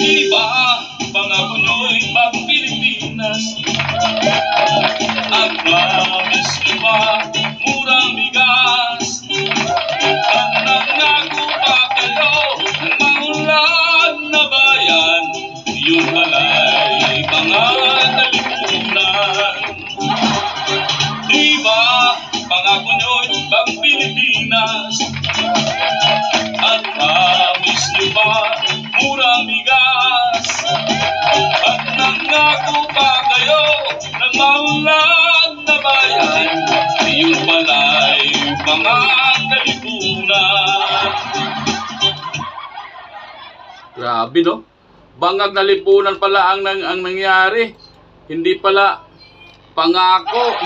Iba, nyo'y bagong Pilipinas At promise nyo ba, mga kalipunan Grabe, no? Bangag na lipunan pala ang, nang, ang nangyari. Hindi pala pangako.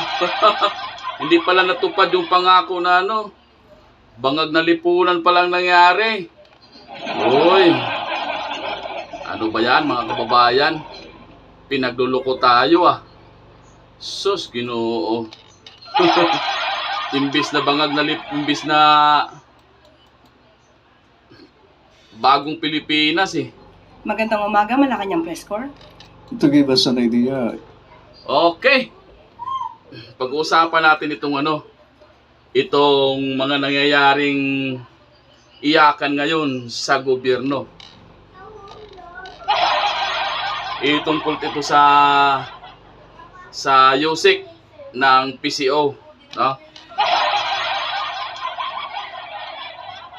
Hindi pala natupad yung pangako na ano. Bangag na lipunan pala ang nangyari. Uy. Ano ba yan, mga kababayan? Pinagluloko tayo ah. Sus, ginoo. imbis na bangag na lip, imbis na bagong Pilipinas eh. Magandang umaga, Malacanang Press Corps. To give us an idea, Okay. Pag-uusapan natin itong ano, itong mga nangyayaring iyakan ngayon sa gobyerno. Itungkol ito sa sa USIC ng PCO, no?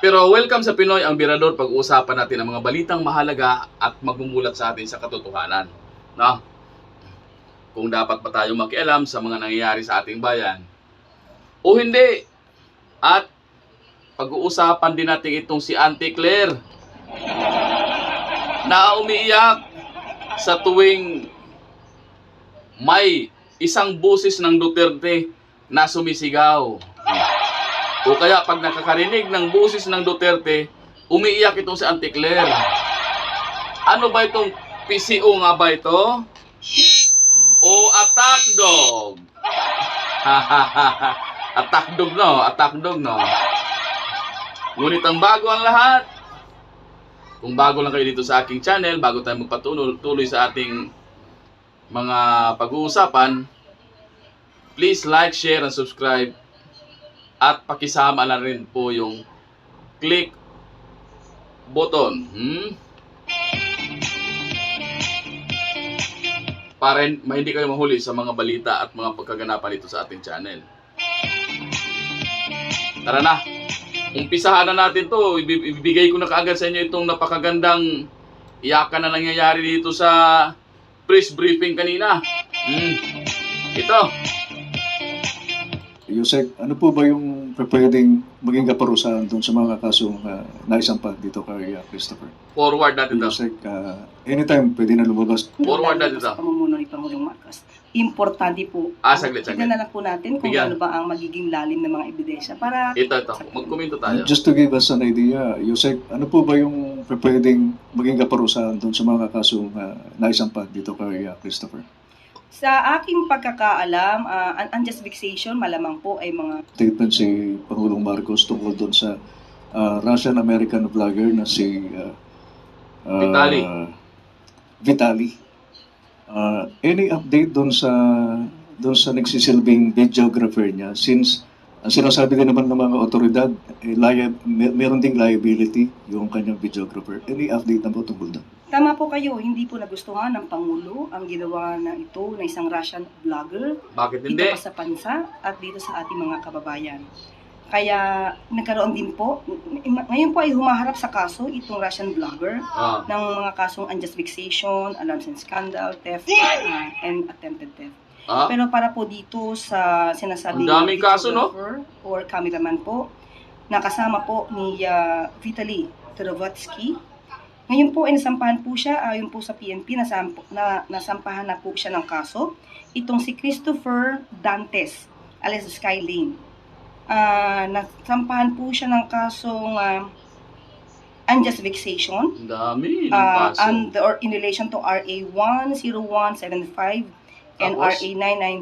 Pero welcome sa Pinoy ang Birador. Pag-uusapan natin ang mga balitang mahalaga at magmumulat sa atin sa katotohanan, no? kung dapat pa tayo makialam sa mga nangyayari sa ating bayan o hindi. At pag-uusapan din natin itong si Auntie Claire na umiiyak sa tuwing may isang busis ng Duterte na sumisigaw. O kaya pag nakakarinig ng busis ng Duterte, umiiyak itong si Auntie Claire. Ano ba itong PCO nga ba ito? o attack dog. attack dog no, attack dog no. Ngunit ang bago ang lahat. Kung bago lang kayo dito sa aking channel, bago tayo magpatuloy sa ating mga pag-uusapan, please like, share, and subscribe. At pakisama na rin po yung click button. Hmm? para hindi kayo mahuli sa mga balita at mga pagkaganapan dito sa ating channel. Tara na. Umpisahan na natin to. Ibi- Ibibigay ko na kaagad sa inyo itong napakagandang iyakan na nangyayari dito sa press briefing kanina. Hmm. Ito. Yusek, ano po ba yung pwedeng maging kaparusahan doon sa mga kasong uh, naisampa dito kay uh, Christopher? Forward natin to. Yusek, uh, anytime pwede na lumabas. Forward natin ito. pamumuno ni Pangulong Marcos. Importante po. Ah, saglit, saglit. Tignan na lang po natin kung Bigyan. ano ba ang magiging lalim ng mga ebidensya para Ito, ito. Magkomento tayo. Just to give us an idea, Yusek, ano po ba yung pwedeng maging kaparusahan doon sa mga kasong uh, naisampa dito kay uh, Christopher? Sa aking pagkakaalam, ah, un- unjust vexation malamang po ay mga Statement si Pangulong Marcos tungkol doon sa uh, Russian-American vlogger na si uh, uh, Vitali. Vitali. Uh, any update doon sa doon sa nagsisilbing videographer niya since ang sinasabi din naman ng mga otoridad eh, lia- mer- meron ding liability yung kanyang videographer. Any update na po tungkol doon? Tama po kayo, hindi po nagustuhan ng Pangulo ang ginawa na ito na isang Russian vlogger Bakit dito hindi? pa sa bansa at dito sa ating mga kababayan. Kaya nagkaroon din po, ngayon po ay humaharap sa kaso itong Russian vlogger Ah. ng mga kasong unjust vexation, alarms and scandal, theft, uh, and attempted theft. Ah. Pero para po dito sa sinasabing Ang daming kaso, no? or cameraman po, nakasama po ni uh, Vitaly Torovatsky. Ngayon po ay nasampahan po siya, ayon po sa PNP, nasamp na, nasampahan na po siya ng kaso. Itong si Christopher Dantes, alias Sky Lane. Ah, nasampahan po siya ng kasong ah, unjust vexation Ang dami. Uh, kaso. and or in relation to RA 10175 and Tapos? RA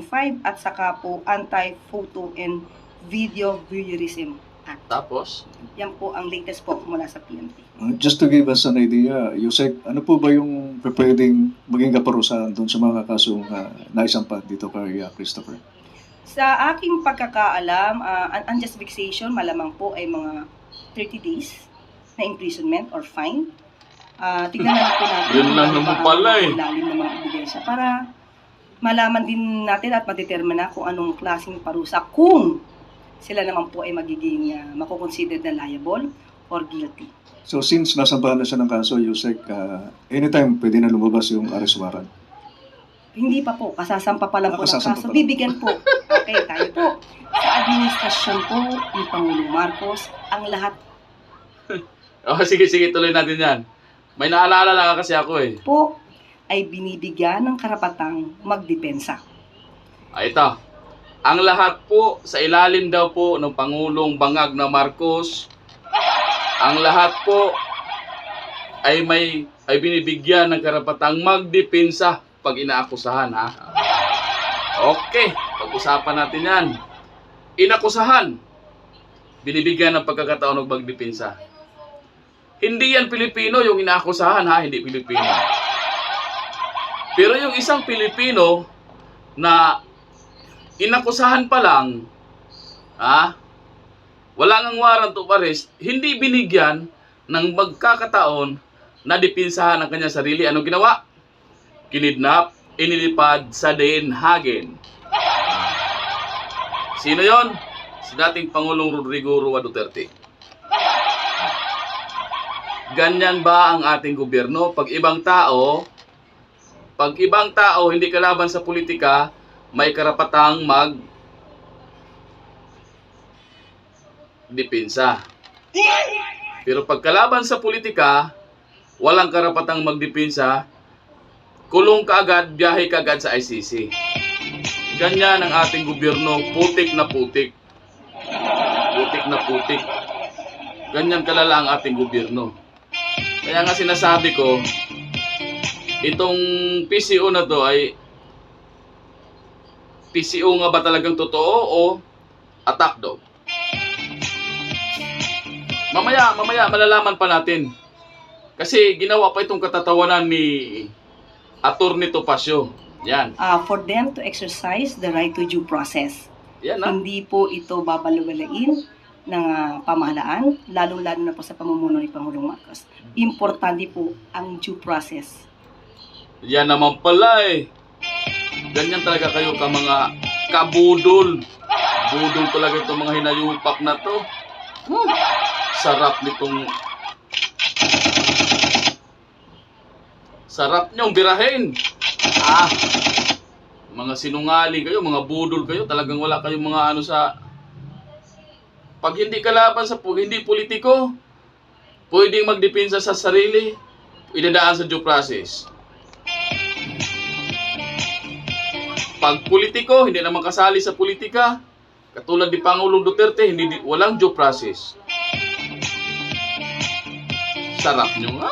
995 at saka po anti-photo and video voyeurism. Act. Tapos, Yan po ang latest po mula sa PNP. Uh, just to give us an idea, Yusek, ano po ba yung pwedeng maging kaparusahan doon sa mga kasong uh, naisampa dito kay uh, Christopher? Sa aking pagkakaalam, uh, un- unjust vexation malamang po ay mga 30 days na imprisonment or fine. Ah, tignan na lang po natin Yun lang kung naman ano ba pala eh. ilalim ng mga ebidensya para malaman din natin at madetermine na kung anong klaseng parusa kung sila naman po ay magiging uh, makukonsider na liable or guilty. So since nasampahan na siya ng kaso, Yusek, uh, anytime pwede na lumabas yung arrest warrant. Hindi pa po, kasasampa pa lang Ah, po ng kaso. pa. Bibigyan po. Okay, tayo po. Sa administrasyon po ni Pangulong Marcos, ang lahat oh, sige, sige, tuloy natin yan. May naalala lang kasi ako eh. po ay binibigyan ng karapatang magdepensa. Ah, ito. Ang lahat po sa ilalim daw po ng Pangulong Bangag na Marcos, ang lahat po ay may ay binibigyan ng karapatang magdepensa pag inaakusahan ha. Okay, pag-usapan natin 'yan. Inakusahan, binibigyan ng pagkakataon ng magdepensa. Hindi yan Pilipino yung inaakusahan ha, hindi Pilipino. Pero yung isang Pilipino na inakusahan pa lang, ha, wala ngang warrant of arrest, hindi binigyan ng magkakataon na dipinsahan ang kanyang sarili. Ano ginawa? Kinidnap, inilipad sa Den Hagen. Sino yon? Si dating Pangulong Rodrigo Rua Duterte. Ganyan ba ang ating gobyerno? Pag ibang tao, pag ibang tao hindi kalaban sa politika, may karapatang mag depensa. Pero pag kalaban sa politika, walang karapatang magdepensa, kulong ka agad, biyahe ka agad sa ICC. Ganyan ang ating gobyerno, putik na putik. Putik na putik. Ganyan kalala ang ating gobyerno. Kaya nga sinasabi ko, itong PCO na to ay PCO nga ba talagang totoo o attack dog? Mamaya, mamaya malalaman pa natin. Kasi ginawa pa itong katatawanan ni Attorney Topacio. Yan. Ah, for them to exercise the right to due process. Yan na. Hindi po ito babalawalain ng ah, pamahalaan, lalong-lalo na po sa pamumuno ni Pangulong Marcos. Importante po ang due process. Yan naman pala eh. Ganyan talaga kayo ka mga kabudol. Budol talaga itong mga hinayupak na to. Hmm. Sarap nitong... Sarap niyong birahin. Ah. Mga sinungaling kayo, mga budol kayo. Talagang wala kayong mga ano sa... Pag hindi kalaban sa hindi politiko, pwedeng magdepensa sa sarili, idadaan sa due process. Pag politiko, hindi naman kasali sa politika, katulad ni Pangulong Duterte, hindi di- walang due process. Sarap nyo nga.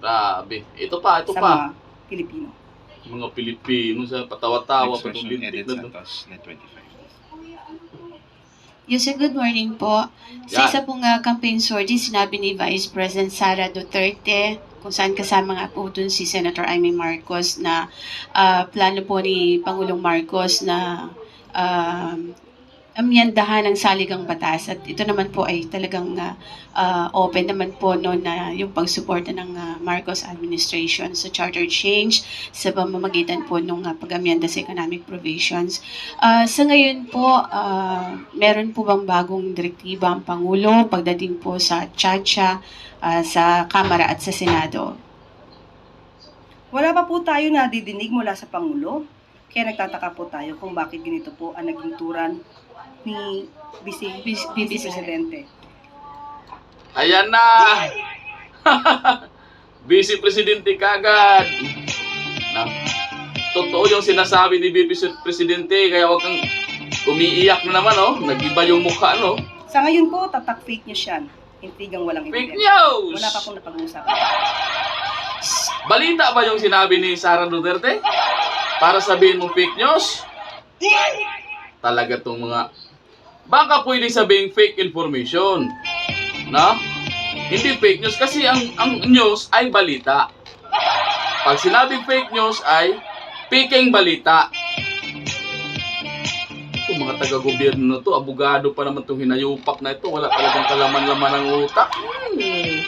Grabe. Ito pa, ito sa pa. mga Pilipino. Mga Pilipino sa patawa-tawa Next to. Santos, Net 25. Yusek, good morning po. Sa Yan. isa pong uh, campaign sortie, sinabi ni Vice President Sara Duterte kung saan kasama nga po dun si Senator Amy Marcos na ah, plano po ni Pangulong Marcos na um, amyandahan ang saligang batas at ito naman po ay talagang ah, open naman po no na yung pagsuporta ng ah, Marcos administration sa charter change sa pamamagitan po ng pag-amyanda sa economic provisions. Ah, sa ngayon po, ah, meron po bang bagong direktiba ang Pangulo pagdating po sa Chacha, ah, sa Kamara at sa Senado? Wala pa po tayo nadidinig mula sa Pangulo. Kaya nagtataka po tayo kung bakit ganito po ang naging turan ni Vice, Vice- Vice Presidente. Ayan na! Vice Presidente kagad. Na, totoo yung sinasabi ni Vice Presidente, kaya wag kang umiiyak na naman, oh. Nag-iba yung mukha, no? Sa ngayon po, tatak fake news yan. Intigang walang Fake ebidensya. news! Wala pa pong napag-uusapan. Balita ba yung sinabi ni Sara Duterte? Para sabihin mo fake news? Talaga tong mga baka pwedeng sabing fake information. No? Hindi fake news kasi ang ang news ay balita. Pag sinabing fake news ay peking balita. Ito mga taga-gobyerno na to, abogado pa naman itong hinayupak na ito. Wala talagang kalaman-laman ng utak. Hmm.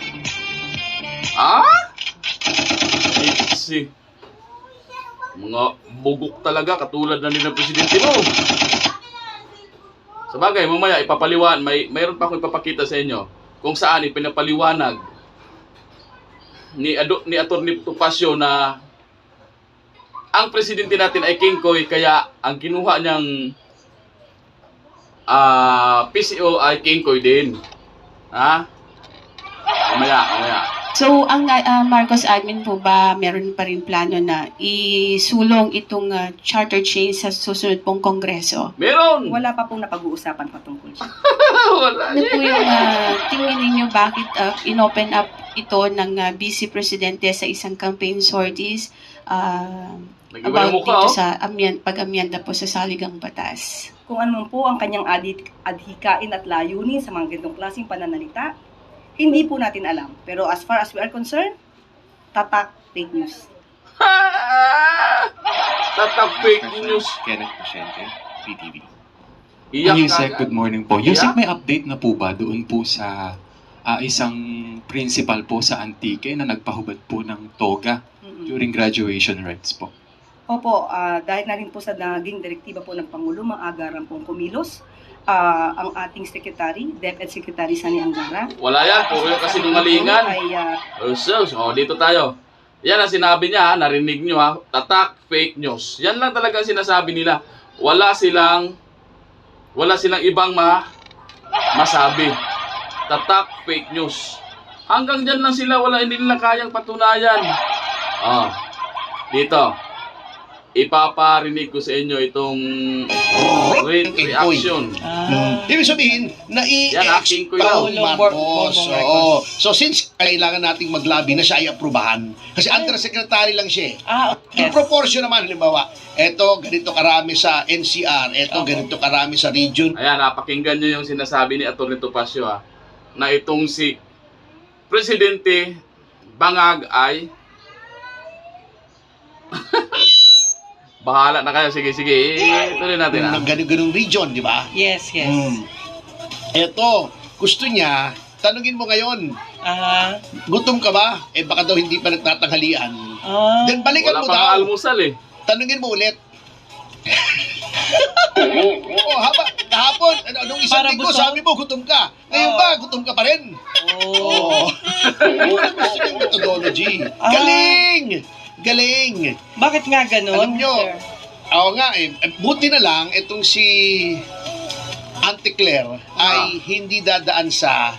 Ah? Iksi. Mga bugok talaga, katulad na nila presidente mo. Sa bagay, mamaya ipapaliwan, may mayroon pa akong ipapakita sa inyo kung saan ipinapaliwanag ni Ado, ni Attorney Tupasio na ang presidente natin ay King Koy kaya ang kinuha niyang ah PCO ay King Koy din. Ha? Mamaya, mamaya. So, ang uh, Marcos admin po ba, meron pa rin plano na isulong itong uh, charter change sa susunod pong kongreso? Meron! Wala pa pong napag-uusapan patungkol siya. Wala. Ano po yung uh, tingin ninyo bakit uh, inopen up ito ng uh, Vice Presidente sa isang campaign sorties uh, about mukha, dito oh. sa amyan, pag-amyanda po sa saligang batas? Kung ano po ang kanyang adhi- adhikain at layunin sa mga ganitong klaseng pananalita, hindi po natin alam. Pero as far as we are concerned, tatak fake news. Tatak fake news. Kenneth Pasyente, PTV. Iyak Yusek, good morning po. Yusek, may update na po ba doon po sa ah, isang principal po sa Antique na nagpahubad po ng toga during graduation rites po? Opo, ah, dahil na rin po sa naging direktiba po ng Pangulo, maagaran pong kumilos ah, ang ating secretary, DepEd Secretary Sani Angara. Wala yan, puro yung kasinungalingan. Ay ah, Oh, so, oh, dito tayo. Yan ang sinabi niya, narinig nyo ha. Tatak, fake news. Yan lang talaga ang sinasabi nila. Wala silang, wala silang ibang ma, masabi. Tatak, fake news. Hanggang dyan lang sila, wala, hindi nila kayang patunayan. Oh, dito. Ipaparinig ko sa inyo itong re- reaction. Hmm. Ibig sabihin, ang Marcos. Oo. So since kailangan nating maglabi na siya ay aprubahan, kasi undersecretary lang siya eh. Ah, Yung proportion naman, halimbawa, eto ganito karami sa NCR, eto ganito karami sa region. Ayan, napakinggan nyo yung sinasabi ni Atty. Topacio ha, na itong si Presidente Bangag ay Bahala na kayo. Sige, sige. Eh, Tuloy natin ha. ng ganun-ganung region, di ba? yes, yes. Hmm. Eto, gusto niya, tanungin mo ngayon, Ah, gutom ka ba? Eh baka daw hindi pa nagtatanghalian. ah, Then balikan Wala mo pang daw. almusal eh. tanungin mo ulit. Oo, haba, kahapon, ano, nung isang Para linggo, sabi mo, gutom ka. Ngayon Oo. ba, gutom ka pa rin? oh. Oo. Ang gusto niyang methodology. Ah. Galing! Galing! Bakit nga ganun? Alam nyo, sir? Oo nga eh, eh, buti na lang itong si Auntie Claire ay hindi dadaan sa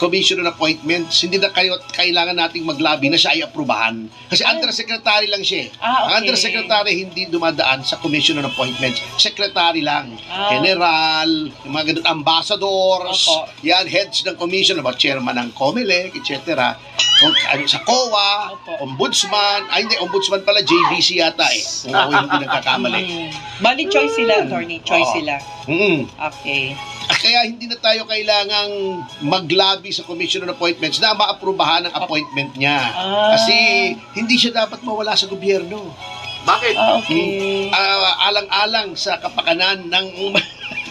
commission on appointments. Hindi na kayo kailangan nating maglabi na siya ay aprubahan. Kasi undersecretary lang siya. eh. Ah, Ang okay. undersecretary hindi dumadaan sa commission on appointments. Secretary lang. Ah. General, yung mga ganun, ambassadors, Opo. yan, heads ng commission, about chairman ng COMELEC, etc. Kung, ano, sa COA, Opo. ombudsman, ay hindi, ombudsman pala, JBC yata eh. Kung ako hindi nagkakamali. Hmm. Bali, choice sila, attorney. Choice Oo. sila. Mm. Okay. Kaya hindi na tayo kailangang maglabi sa commission on appointments na maaprubahan ang appointment niya. Ah. Kasi hindi siya dapat mawala sa gobyerno. Bakit? Ah, okay. Ah, alang-alang sa kapakanan ng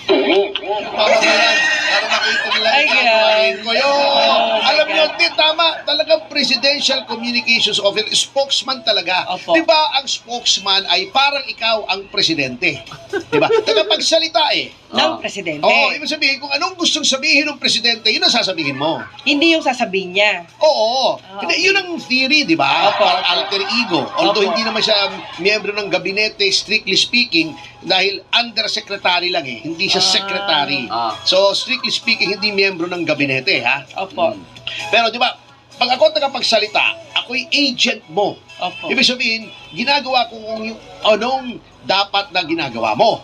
mamamayan para makita nila Ay, ang gagawin ko. Yo, Oh, alam niyo, God. di tama, talagang presidential communications officer, spokesman talaga. Opo. Di ba ang spokesman ay parang ikaw ang presidente? Di ba? Tagapagsalita eh. Ng Ah. presidente. Oo, ibig sabihin, kung anong gustong sabihin ng presidente, yun ang sasabihin mo. Hindi yung sasabihin niya. Oo. Ah, Hindi, okay. Yun ang theory, di ba? Opo, Parang alter ego. Although Opo. hindi naman siya miyembro ng gabinete, strictly speaking, dahil undersecretary lang eh. Hindi siya Ah. secretary. Ah. So, strictly speaking, hindi miyembro ng gabinete, ha? Opo. Mm. Pero di ba, pag ako tagapagsalita, ako'y agent mo. Opo. Ibig sabihin, ginagawa ko kung yung anong dapat na ginagawa mo.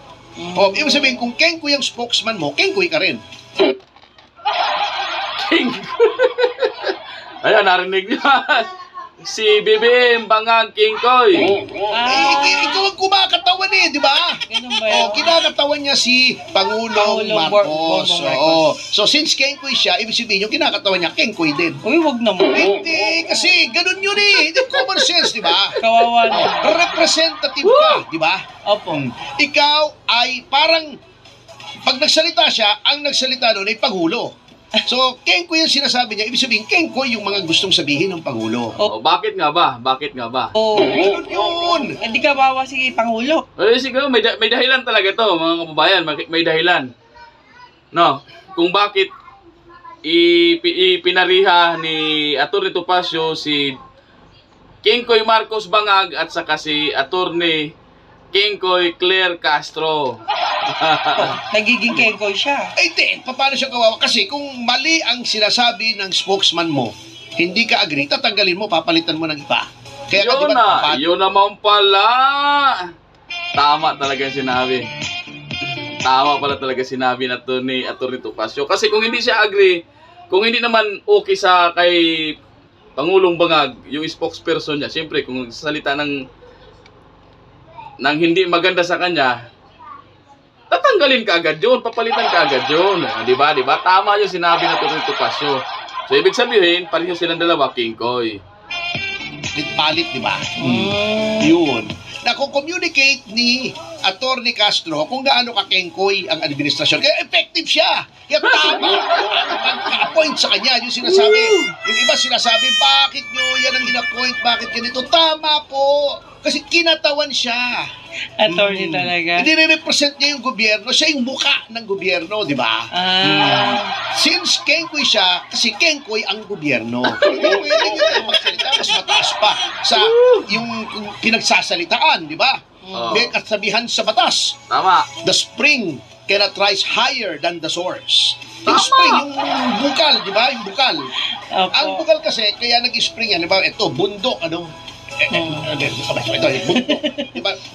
O, ibig sabihin, kung Kenko yung spokesman mo, Kenkoy ka rin. King. Ayan, narinig niyo. si BBM Bangang Kingkoy. Eh, Ah, ik- ikaw ang kumakatawan eh, di ba? ganun ba yun? Oh, kinakatawan niya si Pangulong Pangulong Bor- Marcos. Bongbong. Oo. So since Kengkoy siya, ibig sabihin yung kinakatawan niya, Kengkoy din. Uy, wag naman. Hindi, kasi ganun yun eh. Hindi common sense, di ba? Kawawa na. Representative ka, di ba? Opo. Ikaw ay parang, pag nagsalita siya, ang nagsalita doon ay Pangulo. So, Kengkoy yung sinasabi niya, ibig sabihin, Kengkoy yung mga gustong sabihin ng Pangulo. O, bakit nga ba? Bakit nga ba? Oh. Ganun yun. Hindi ka bawa si Pangulo. Eh, siguro may, da- may dahilan talaga to, mga kababayan. May, may dahilan. No? Kung bakit ipi, ipinariha ni Atty. Topacio si Kingkoy Marcos Bangag at saka si Atty. Kingkoy Claire Castro. Nagiging kengkoy siya. Ay, di. Paano siya kawawa? Kasi kung mali ang sinasabi ng spokesman mo, hindi ka agree, tatanggalin mo, papalitan mo ng iba. Kaya ka, di Yun ba, na, dapat- yun naman pala. Tama talaga yung sinabi. Tama pala talaga sinabi na to ni Atty. Topacio. Kasi kung hindi siya agree, kung hindi naman okay sa kay Pangulong Bangag, yung spokesperson niya, siyempre kung salita ng ng hindi maganda sa kanya, tatanggalin ka agad yun, papalitan ka agad yun. Ah, Di ba? Di ba? Tama yung sinabi na Atty. Topacio. So, ibig sabihin, pareho silang dalawa, King Koy. palit, di ba? Mm. Yun. Nako-communicate ni Attorney Castro kung gaano kakengkoy ang administrasyon. Kaya effective siya. Kaya tama. Ang appoint sa kanya, yung sinasabi. Yung iba sinasabi, bakit nyo yan ang in-appoint? Bakit ganito? Tama po. Kasi kinatawan siya. Attorney Mm. talaga. Hindi represent niya yung gobyerno. Siya yung muka ng gobyerno, di ba? Ah. Since Kengkoy siya, kasi Kengkoy ang gobyerno. Hindi pwede nyo magsalita, mas mataas pa sa yung pinagsasalitaan, di ba? Oh. May kasabihan sa batas, Tama. the spring cannot rise higher than the source. Yung Tama. spring, yung bukal, di ba? Yung bukal. Ang Opo. bukal kasi, kaya nag-spring yan, di ba? Ito, bundok, ano? Ito, bundok.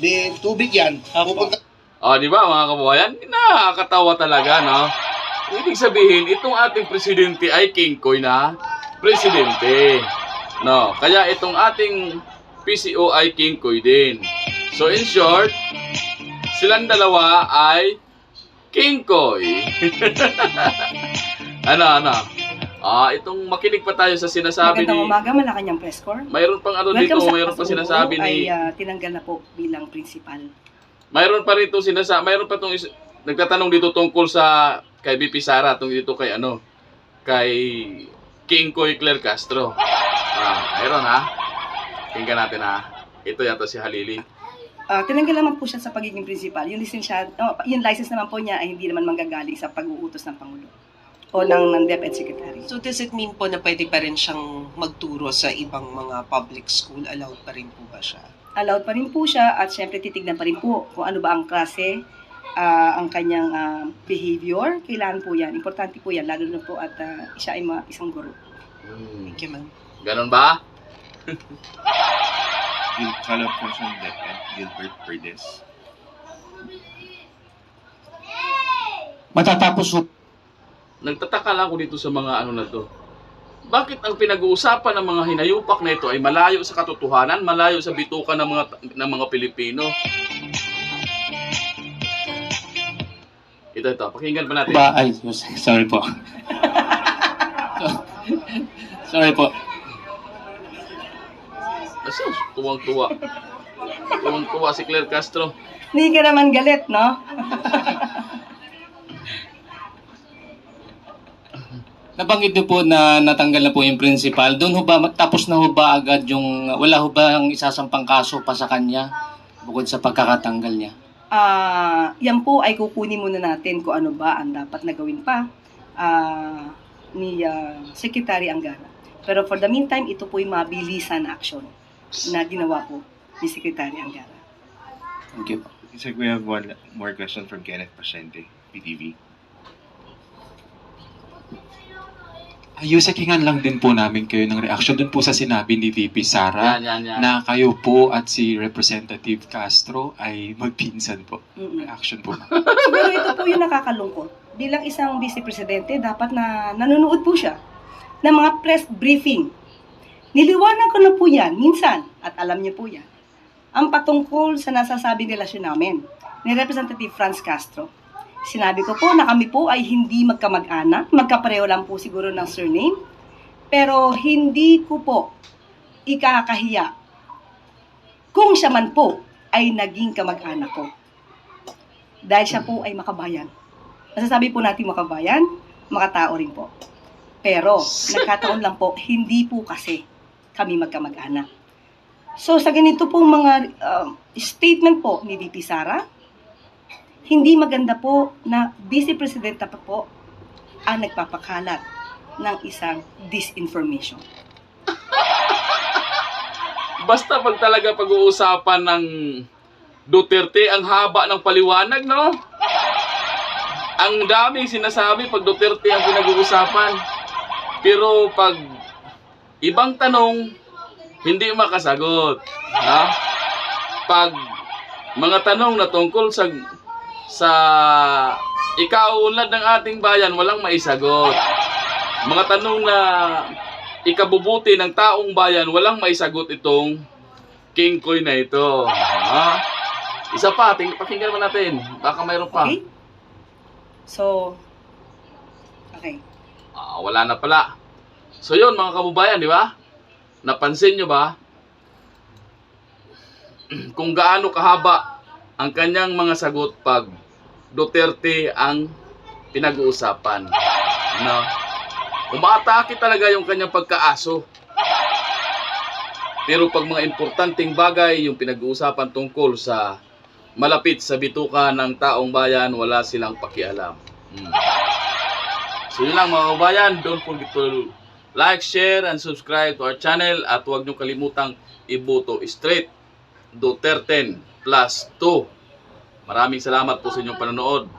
Di tubig yan. Opo. Pupunta O, di ba mga kababayan? Nakakatawa talaga, no? Ibig sabihin, itong ating presidente ay King Koy na presidente. No, kaya itong ating PCO ay King Koy din. So, in short, silang dalawa ay King Koy. ano, ano? Ah, itong makinig pa tayo sa sinasabi Magandang ni... umaga, Malacanang Press Corps. Mayroon pang ano dito, Welcome mayroon pa sinasabi ni... ay ah, tinanggal na po bilang principal. Mayroon pa rito sinasa, mayroon pa tong is- nagtatanong dito tungkol sa kay BP Sara, tungkol dito kay ano, kay King Koy Claire Castro. Ah, mayroon ha. Tingnan natin ha. Ito yata si Halili. Ah, tinanggal naman po siya sa pagiging principal. Yung lisensyado, oh, yung license naman po niya ay hindi naman manggagaling sa pag-uutos ng Pangulo o ng, ng DepEd Secretary. So does it mean po na pwede pa rin siyang magturo sa ibang mga public school? Allowed pa rin po ba siya? Allowed pa rin po siya at syempre titignan pa rin po kung ano ba ang klase, ah, ang kanyang ah, behavior. Kailangan po yan. Importante po yan, lalo na po at ah, siya ay ma- isang guro. Hmm. Thank you, ma'am. Ganon ba? Gil Follow up question DepEd Gilbert Perdes. Matatapos ho Nagtataka lang ako dito sa mga ano na to. Bakit ang pinag-uusapan ng mga hinayupak na ito ay malayo sa katotohanan, malayo sa bituka ng mga ng mga Pilipino? Ito ito, pakinggan pa natin. ba ay sorry po. sorry po. Asa, tuwang-tuwa. Tuwang-tuwa si Claire Castro. Hindi ka naman galit, no? Nabanggit niyo po na natanggal na po yung principal. Doon ho ba tapos na ho ba agad yung wala ho ba ang isasampang kaso pa sa kanya bukod sa pagkakatanggal niya? Ah, yan po ay kukunin muna natin kung ano ba ang dapat na gawin pa ah, ni ah, Secretary Angara. Pero for the meantime, ito po yung mabilisan action na ginawa po ni Secretary Angara. Thank you po. Looks like we have one more question from Kenneth Pasyente, PTV. Ayusek, hingan lang din po namin kayo ng reaction dun po sa sinabi ni VP Sara Yan, yan, yan. na kayo po at si Representative Castro ay magpinsan po. Mm-mm. Reaction po. Siguro ito po yung nakakalungkot. Bilang isang vice presidente, dapat na nanonood po siya ng mga press briefing Niliwanag ko na po yan, minsan, at alam niyo po yan, ang patungkol sa nasasabing relasyon namin ni Representative Franz Castro. Sinabi ko po na kami po ay hindi magkamag-anak, magkapareho lang po siguro ng surname, pero hindi ko po ikakahiya kung siya man po ay naging kamag-anak ko. Dahil siya po ay makabayan. Masasabi po natin makabayan, makatao rin po. Pero, nagkataon lang po, hindi po kasi kami magkamag-anak. So, sa ganito pong mga um, statement po ni VP Sara, hindi maganda po na Vice Presidenta pa po ang nagpapakalat ng isang disinformation. Basta pag talaga pag-uusapan ng Duterte, ang haba ng paliwanag, no? Ang daming sinasabi pag Duterte ang pinag-uusapan. Pero pag ibang tanong, hindi makasagot. Ha? Pag mga tanong na tungkol sa sa ikaunlad ng ating bayan, walang maisagot. Mga tanong na ikabubuti ng taong bayan, walang maisagot itong King Koy na ito. Ha? Isa pa, ting pakinggan naman natin. Baka mayroon pa. Okay? So, okay. Ah, wala na pala. So yun mga kababayan, di ba? Napansin nyo ba? Kung gaano kahaba ang kanyang mga sagot pag Duterte ang pinag-uusapan. No? Umaatake talaga yung kanyang pagkaaso. Pero pag mga importanteng bagay yung pinag-uusapan tungkol sa malapit sa bituka ng taong bayan, wala silang pakialam. Hmm. So yun lang mga kabayan, don't forget to like, share, and subscribe to our channel at huwag nyo kalimutang iboto straight Duterte plus 2. Maraming salamat po sa inyong panonood.